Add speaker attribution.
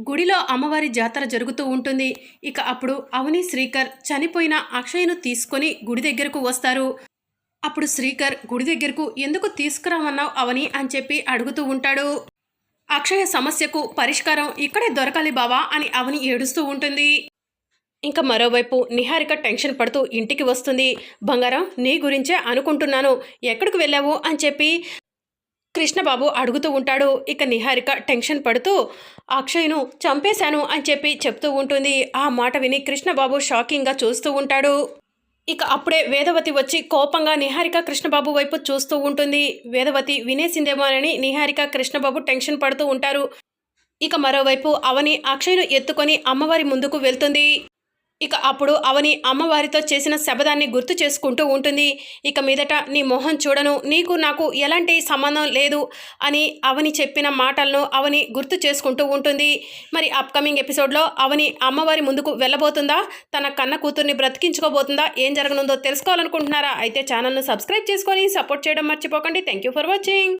Speaker 1: గుడిలో అమ్మవారి జాతర జరుగుతూ ఉంటుంది. ఇక అప్పుడు అవని శ్రీకర్ చనిపోయిన అక్షయ్ను తీసుకొని గుడి దగ్గరకు వస్తారు. అప్పుడు శ్రీకర్ గుడి దగ్గరకు ఎందుకు తీసుకురామన్నావు అవని అని చెప్పి అడుగుతూ ఉంటాడు. అక్షయ సమస్యకు పరిష్కారం ఇక్కడే దొరకాలి బావా అని అవని ఏడుస్తూ ఉంటుంది. ఇంకా మరోవైపు నిహారిక టెన్షన్ పడుతూ ఇంటికి వస్తుంది. బంగారం నీ గురించే అనుకుంటున్నాను. ఎక్కడికి వెళ్ళావు? అని చెప్పి కృష్ణబాబు అడుగుతూ ఉంటాడు. ఇక నిహారిక టెన్షన్ పడుతూ అక్షయ్ను చంపేశాను అని చెప్పి చెప్తూ ఉంటుంది. ఆ మాట విని కృష్ణబాబు షాకింగ్గా చూస్తూ ఉంటాడు. ఇక అప్పుడే వేదవతి వచ్చి కోపంగా నిహారిక కృష్ణబాబు వైపు చూస్తూ ఉంటుంది. వేదవతి వినేసిందేమోనని నిహారిక కృష్ణబాబు టెన్షన్ పడుతూ ఉంటారు. ఇక మరోవైపు అవని అక్షయ్ను ఎత్తుకొని అమ్మవారి ముందుకు వెళ్తుంది. ఇక అప్పుడు అవని అమ్మవారితో చేసిన శబదాన్ని గుర్తు చేసుకుంటూ ఉంటుంది. ఇక మీదట నీ మొహం చూడను నీకు నాకు ఎలాంటి సంబంధం లేదు అని అవని చెప్పిన మాటలను అవని గుర్తు చేసుకుంటూ ఉంటుంది. మరి అప్కమింగ్ ఎపిసోడ్లో అవని అమ్మవారి ముందుకు వెళ్ళబోతుందా? తన కన్న కూతుర్ని బ్రతికించుకోబోతుందా? ఏం జరగనుందో తెలుసుకోవాలనుకుంటున్నారా? అయితే ఛానల్ను సబ్స్క్రైబ్ చేసుకొని సపోర్ట్ చేయడం మర్చిపోకండి. Thank you for watching